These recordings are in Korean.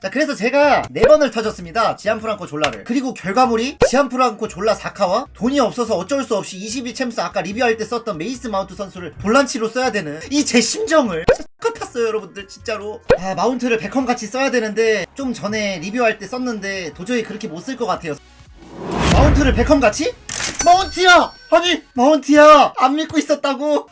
자 그래서 제가 네 번을 터졌습니다 지안프랑코 졸라를 그리고 결과물이 지안프랑코 졸라 사카와 돈이 없어서 어쩔 수 없이 22 챔스 아까 리뷰할 때 썼던 메이스 마운트 선수를 볼란치로 써야 되는 이 제 심정을 똑같았어요 여러분들 진짜로 아 마운트를 베컴같이 써야 되는데 좀 전에 리뷰할 때 썼는데 도저히 그렇게 못 쓸 것 같아요 마운트를 베컴같이? 마운트야! 아니 마운트야 안 믿고 있었다고?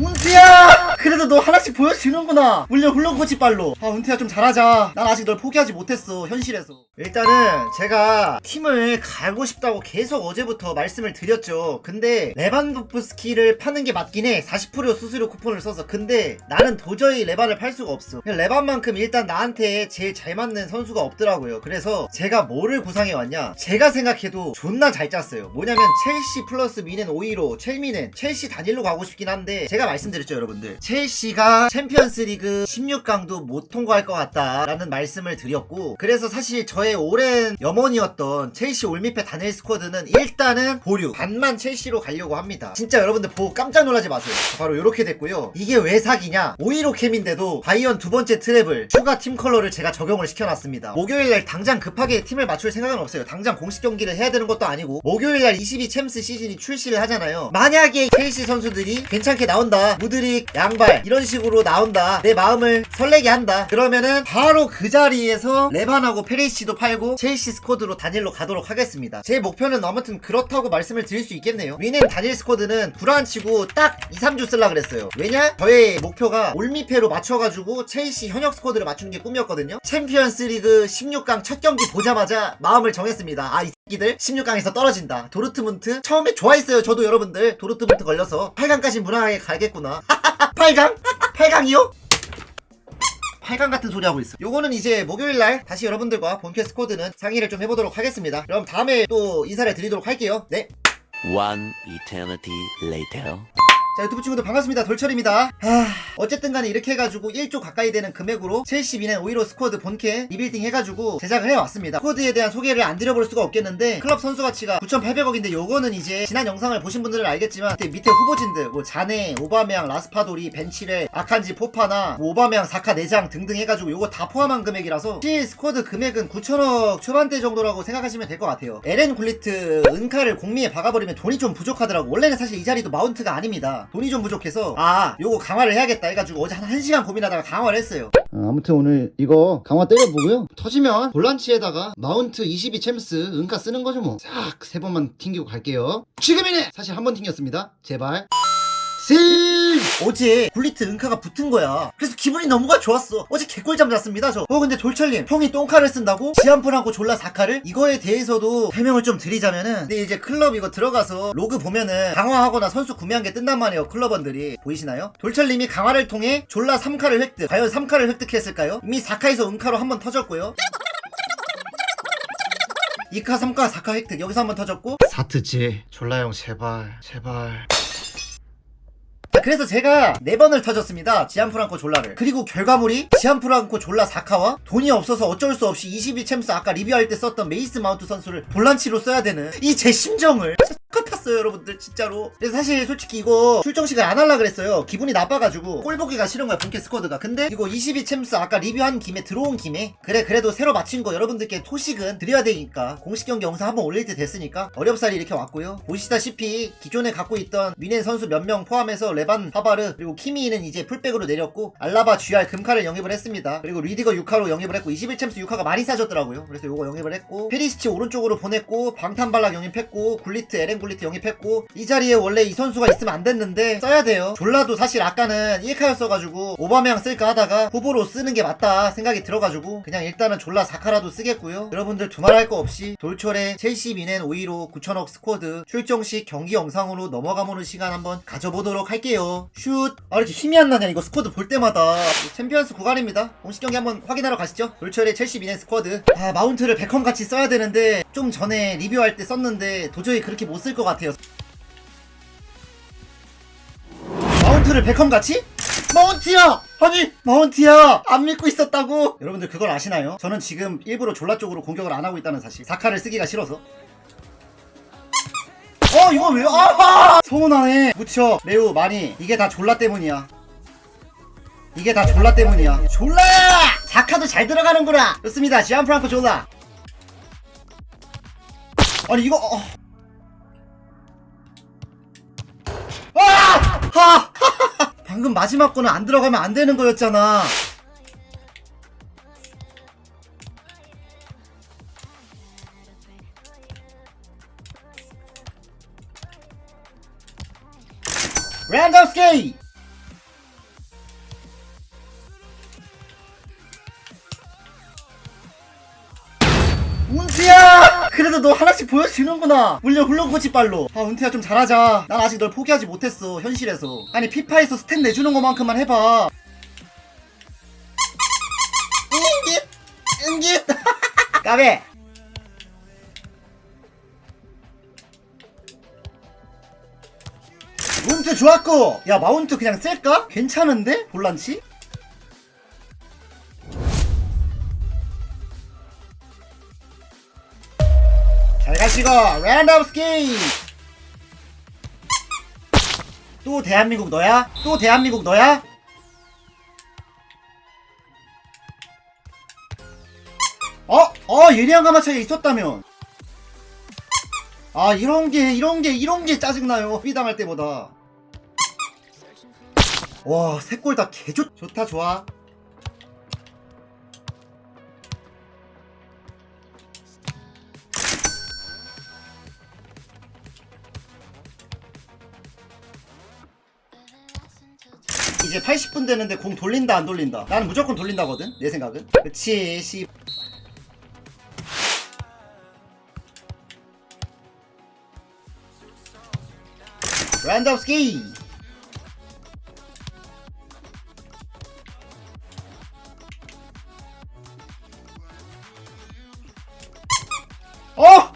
운티야! 그래도 너 하나씩 보여주는구나. 물론 훌렁코치 빨로. 아, 운티야 좀 잘하자. 난 아직 널 포기하지 못했어, 현실에서. 일단은 제가 팀을 갈고 싶다고 계속 어제부터 말씀을 드렸죠. 근데 레반도프스키를 파는 게 맞긴 해. 40% 수수료 쿠폰을 써서. 근데 나는 도저히 레반을 팔 수가 없어. 레반만큼 일단 나한테 제일 잘 맞는 선수가 없더라고요. 그래서 제가 뭐를 구상해 왔냐? 제가 생각해도 존나 잘 짰어요. 뭐냐면 첼시 플러스 미넨 5위로 첼미는 첼시 단일로 가고 싶긴 한데 제가 말씀드렸죠 여러분들 첼시가 챔피언스 리그 16강도 못 통과할 것 같다라는 말씀을 드렸고 그래서 사실 저의 오랜 염원이었던 첼시 올미페 단일 스쿼드는 일단은 보류 반만 첼시로 가려고 합니다. 진짜 여러분들 보고 깜짝 놀라지 마세요. 바로 이렇게 됐고요. 이게 왜 사기냐? 5위로 캠인데도 바이언 두 번째 트랩을 추가 팀 컬러를 제가 적용을 시켜놨습니다. 목요일날 당장 급하게 팀을 맞출 생각은 없어요. 당장 공식 경기를 해야 되는 것도 아니고 목요일날 22 챔스 시즌이 출시를 하잖아요. 만약에 첼시 선수들이 괜찮게 나온다 무드릭 양발 이런 식으로 나온다. 내 마음을 설레게 한다. 그러면은 바로 그 자리에서 레반하고 페레시도 팔고 첼시 스쿼드로 단일로 가도록 하겠습니다. 제 목표는 아무튼 그렇다고 말씀을 드릴 수 있겠네요. 위넨 단일 스쿼드는 불안치고 딱 2, 3주 쓸라 그랬어요. 왜냐? 저의 목표가 올미페로 맞춰가지고 첼시 현역 스쿼드를 맞추는 게 꿈이었거든요. 챔피언스 리그 16강 첫 경기 보자마자 마음을 정했습니다. 아이 새끼들 16강에서 떨어진다. 도르트문트? 처음에 좋아했어요 저도 여러분들. 도르트문트 걸려서 8강까지 무난하게 가겠구나 8강? 8강이요? 8강 같은 소리 하고 있어. 요거는 이제 목요일 날 다시 여러분들과 본캐 스쿼드는 상의를 좀 해보도록 하겠습니다. 그럼 다음에 또 인사를 드리도록 할게요. 네. One eternity later. 자 유튜브 친구들 반갑습니다. 돌철입니다. 하... 어쨌든 간에 이렇게 해가지고 1조 가까이 되는 금액으로 첼시 미넨 오이로 스쿼드 본캐 리빌딩 해가지고 제작을 해왔습니다. 스쿼드에 대한 소개를 안 드려볼 수가 없겠는데 클럽 선수 가치가 9,800억인데 요거는 이제 지난 영상을 보신 분들은 알겠지만 밑에, 밑에 후보진들 뭐 자네, 오바메양, 라스파도리, 벤치레, 아칸지, 포파나 뭐 오바메양, 사카, 내장 등등 해가지고 요거 다 포함한 금액이라서 실 스쿼드 금액은 9천억 초반대 정도라고 생각하시면 될 것 같아요. 에렌 굴리트 은카를 공미에 박아버리면 돈이 좀 부족하더라고. 원래는 사실 이 자리도 마운트가 아닙니다 돈이 좀 부족해서 아 요거 강화를 해야겠다 해가지고 어제 한 1시간 고민하다가 강화를 했어요. 어, 아무튼 오늘 이거 강화 때려보고요. 터지면 볼란치에다가 마운트 22 챔스 은카 쓰는 거죠 뭐싹 세 번만 튕기고 갈게요. 지금이네! 사실 한 번 튕겼습니다. 제발 실 어제 굴리트 은카가 붙은 거야. 그래서 기분이 너무가 좋았어. 어제 개꿀잠 잤습니다 저 어 근데 돌철님 형이 똥카를 쓴다고? 지안프랑코 졸라 사카를? 이거에 대해서도 설명을 좀 드리자면은 근데 이제 클럽 이거 들어가서 로그 보면은 강화하거나 선수 구매한 게 뜬단 말이에요 클럽원들이. 보이시나요? 돌철님이 강화를 통해 졸라 3카를 획득. 과연 3카를 획득했을까요? 이미 4카에서 은카로 한번 터졌고요. 2카, 3카, 4카 획득. 여기서 한번 터졌고. 사트지. 졸라형 제발. 제발. 자, 그래서 제가 네 번을 터졌습니다. 지안프랑코 졸라를. 그리고 결과물이 지안프랑코 졸라 사카와 돈이 없어서 어쩔 수 없이 22 챔스 아까 리뷰할 때 썼던 메이스 마운트 선수를 볼란치로 써야 되는 이 제 심정을 똑같았어요 여러분들 진짜로. 그래서 사실 솔직히 이거 출정식을 안 할라 그랬어요. 기분이 나빠가지고 꼴 보기가 싫은 거야 본캐 스쿼드가. 근데 이거 22 챔스 아까 리뷰한 김에 들어온 김에 그래 그래도 새로 마친 거 여러분들께 토식은 드려야 되니까 공식 경기 영상 한번 올릴 때 됐으니까 어렵사리 이렇게 왔고요. 보시다시피 기존에 갖고 있던 미넨 선수 몇 명 포함해서 레반 파바르 그리고 키미는 이제 풀백으로 내렸고 알라바 GR 금카를 영입을 했습니다. 그리고 리디거 6카로 영입을 했고 21 챔스 6카가 많이 싸졌더라고요. 그래서 요거 영입을 했고 페리시치 오른쪽으로 보냈고 방탄발락 영입했고 굴리트 에렌 굴리트 영입했고 이 자리에 원래 이 선수가 있으면 안 됐는데 써야 돼요. 졸라도 사실 아까는 1카였어가지고 오바메양 쓸까 하다가 후보로 쓰는 게 맞다 생각이 들어가지고 그냥 일단은 졸라 4카라도 쓰겠고요. 여러분들 두말할 거 없이 돌철의 첼시 미넨 5위로 9천억 스쿼드 출정식 경기 영상으로 넘어가보는 시간 한번 가져보도록 할게요. 슛! 아 이렇게 힘이 안 나냐 이거 스쿼드 볼 때마다. 챔피언스 구간입니다. 공식 경기 한번 확인하러 가시죠. 돌철의 첼시 미넨 스쿼드. 아 마운트를 베컴 같이 써야 되는데 좀 전에 리뷰할 때 썼는데 도저히 그렇게 못쓸 것 같아요 마운트를 베컴 같이? 마운트야! 아니 마운트야! 안 믿고 있었다고? 여러분들 그걸 아시나요? 저는 지금 일부러 졸라 쪽으로 공격을 안 하고 있다는 사실 사카를 쓰기가 싫어서 어 이거 왜 아! 서운하네 무쳐 매우 많이 이게 다 졸라 때문이야 이게 다 졸라 때문이야 졸라! 자카도 잘 들어가는구나 좋습니다 지안프랑코 졸라 아니 이거 어. 마지막 거는 안 들어가면 안 되는 거였잖아 랜덤 스케이 운티야! 그래도 너 하나씩 보여주는구나. 물려 훌렁코치 빨로. 아, 운티야 좀 잘하자. 난 아직 널 포기하지 못했어, 현실에서. 아니, 피파에서 스탯 내주는 것만큼만 해봐. 응깃! 응깃! 까베! 운트 좋았고! 야, 마운트 그냥 셀까? 괜찮은데? 볼란치? 잘 가시고 랜덤 스키 또 대한민국 너야? 또 대한민국 너야? 어? 어 예리한 가마차에 있었다면 아 이런게 이런게 이런게 짜증나요 삐당할 때보다 와 세 골 다 개좋 좋다 좋아 이제 80분 되는데 공 돌린다 안 돌린다? 나는 무조건 돌린다거든 내 생각은. 그치 씨. 랜덤 스키! 어!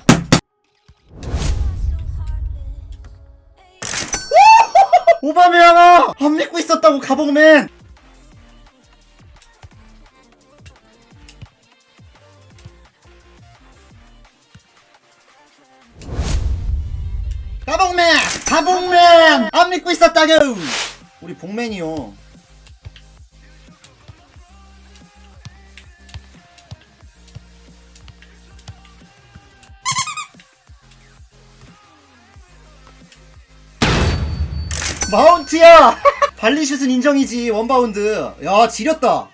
오바메양아 안 믿고 있었다고 가봉맨! 가봉맨! 가봉맨! 안 믿고 있었다고! 우리 봉맨이요 마운트야! 발리슛은 인정이지, 원바운드. 야, 지렸다.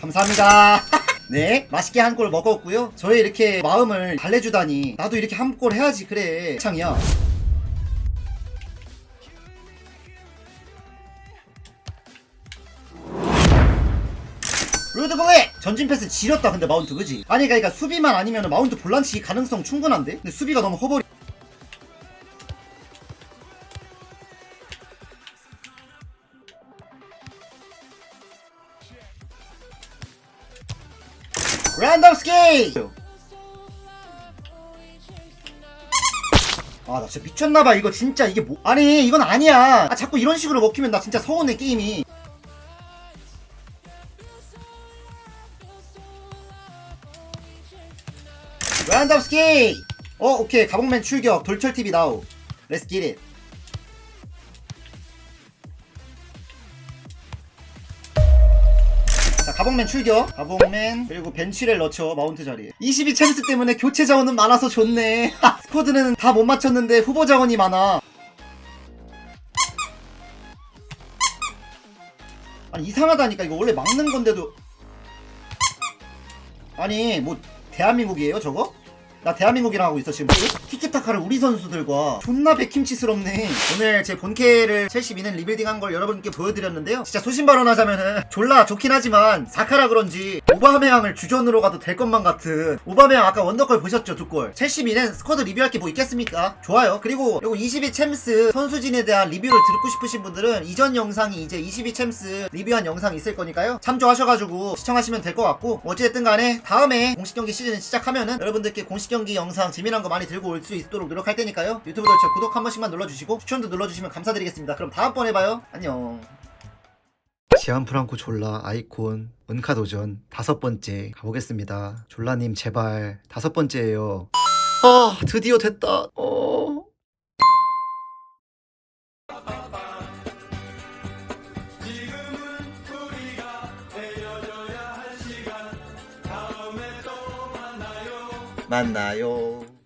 감사합니다. 네, 맛있게 한 골 먹었고요. 저의 이렇게 마음을 달래주다니. 나도 이렇게 한 골 해야지, 그래. 창이야. 루드블랙! 전진 패스 지렸다 근데 마운트 그지? 아니 그니까 수비만 아니면 마운트 볼란치 가능성 충분한데? 근데 수비가 너무 허벌이 랜덤 스케이! 아 나 진짜 미쳤나봐 이거 진짜 이게 뭐 아니 이건 아니야 아 자꾸 이런 식으로 먹히면 나 진짜 서운해 게임이 랜덤 스키! 어, 오케이. 가봉맨 출격. 돌철TV 나우. Let's. 자, 가봉맨 출격. 가봉맨. 그리고 벤치를 넣죠. 마운트 자리에. 22 챔스 때문에 교체 자원은 많아서 좋네. 하, 스쿼드는 다 못 맞췄는데 후보 자원이 많아. 아니, 이상하다니까. 이거 원래 막는 건데도. 아니, 뭐, 대한민국이에요, 저거? 나 대한민국이랑 하고 있어 지금. 티키타카를 우리 선수들과 존나 백김치스럽네. 오늘 제 본캐를 첼시 미는 리빌딩한 걸 여러분께 보여드렸는데요. 진짜 소신 발언하자면은 졸라 좋긴 하지만 사카라 그런지 오바메양을 주전으로 가도 될 것만 같은 오바메양 아까 원더골 보셨죠 두골? 첼시 미는 스쿼드 리뷰할 게 뭐 있겠습니까? 좋아요. 그리고 요거 22 챔스 선수진에 대한 리뷰를 듣고 싶으신 분들은 이전 영상이 이제 22 챔스 리뷰한 영상이 있을 거니까요. 참조하셔가지고 시청하시면 될 것 같고 어찌됐든 간에 다음에 공식 경기 시즌 시작하면은 여러분들께 공식 경기 영상 재미난 거 많이 들고 올 수 있도록 노력할 테니까요. 유튜브도 저 구독 한 번씩만 눌러주시고 추천도 눌러주시면 감사드리겠습니다. 그럼 다음번에 봐요. 안녕. 지안 프랑코 졸라 아이콘 은카 도전 다섯 번째 가보겠습니다. 졸라님 제발 다섯 번째예요. 아 드디어 됐다. 어 만나요